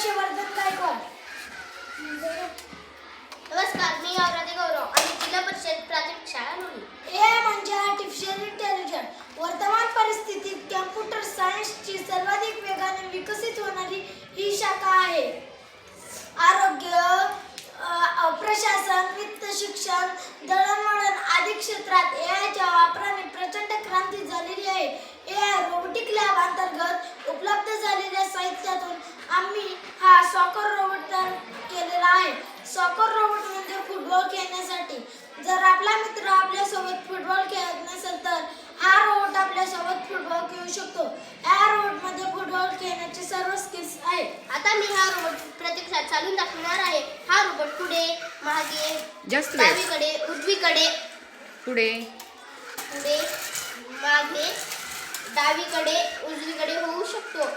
हर्षवर्धन गायकवाड नमस्कार मी औराधे गौरव आणि जिल्हा परिषद प्राथमिक शाळा लोणी ए म्हणजे आर्टिफिशियल इंटेलिजन्स वर्तमान परिस्थितीत कॅम्प्युटर सायन्सची सर्वाधिक वेगाने विकसित होणारी ही शाखा आहे. आरोग्य सॉकर रोबोट म्हणजे फुटबॉल खेळण्यासाठी. जर आपला मित्र आपल्यासोबत फुटबॉल खेळत नसेल तर हा रोबोट आपल्यासोबत फुटबॉल खेळू शकतो. या रोबोटमध्ये फुटबॉल खेळण्याचे सर्व स्किल्स आहेत. आता मी हा रोबोट प्रत्यक्षात चालून दाखवणार आहे. हा रोबोट पुढे मागे जास्त वेळ. डावीकडे उजवीकडे. पुढे. पुढे मागे डावीकडे उजवीकडे होऊ शकतो.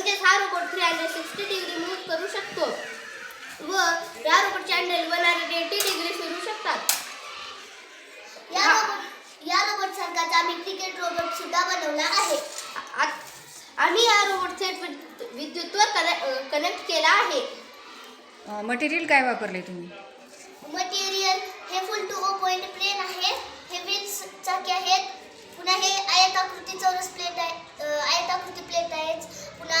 म्हणजेच हा robot three hundred sixty degree move करू शकतो. व या रोबोटचे handle one hundred eighty degree फिरू शकतात. या रोबोट या रोबोट सारखाच आम्ही क्रिकेट रोबोट सुद्धा बनवला आहे. आ- आम्ही या रोबोट थेट विद- विद्युतवर कनेक्ट केला आहे. मटेरियल काय वापरले तुम्ही? मटेरियल हे full two o point plane आहे. हे व्हील्स चाके आहेत. पुन्हा हे आयताकृती चौरस प्लेट आहे आयताकृती प्लेट आहेत पुन्हा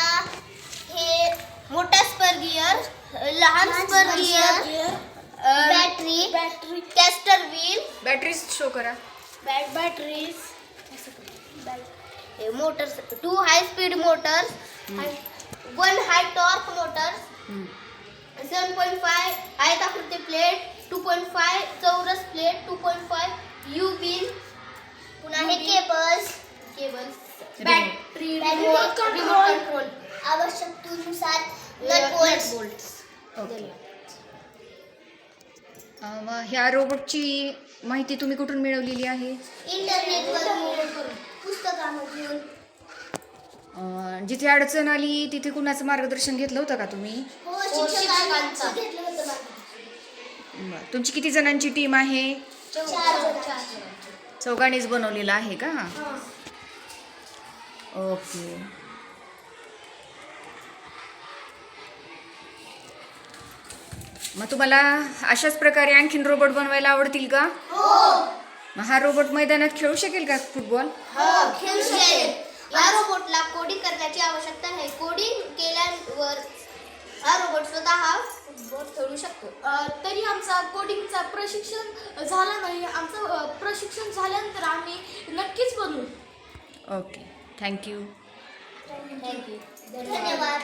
हे मोठा स्पर गिअर लहान spur gear battery battery castor wheel. Battery show करा. Batteries motors two high speed motors one high torque motors. Seven point five आयताकृती प्लेट टू पॉईंट फाय चौरस plate two point five U bill पुन्हा हे cables cables battery Remote control. Remote control आवश्यकतेनुसार nut okay ह्या रोबोटची माहिती तुम्ही कुठून मिळवलेली आहे? इंटरनेटवर पुस्तकामधून. अं, जिथे अडचण आली तिथे कुणाचं मार्गदर्शन घेतलं होतं का तुम्ही? हो. तुमची किती जणांची टीम आहे? चौघांनीच बनवलेलं आहे का? ओके. मग तुम्हाला अशाच प्रकारे आणखीन रोबोट बनवायला आवडतील का? मग हा रोबोट मैदानात खेळू शकेल का फुटबॉल खेळू शकेल. या रोबोटला कोडिंग करण्याची आवश्यकता नाही कोडिंग केल्यावर हा रोबोट स्वतः फुटबॉल खेळू शकतो. तरी आमचा कोडिंगचा प्रशिक्षण झाला नाही. आमचं प्रशिक्षण झाल्यानंतर आम्ही नक्कीच बनवू. ओके. थँक्यू थँक्यू धन्यवाद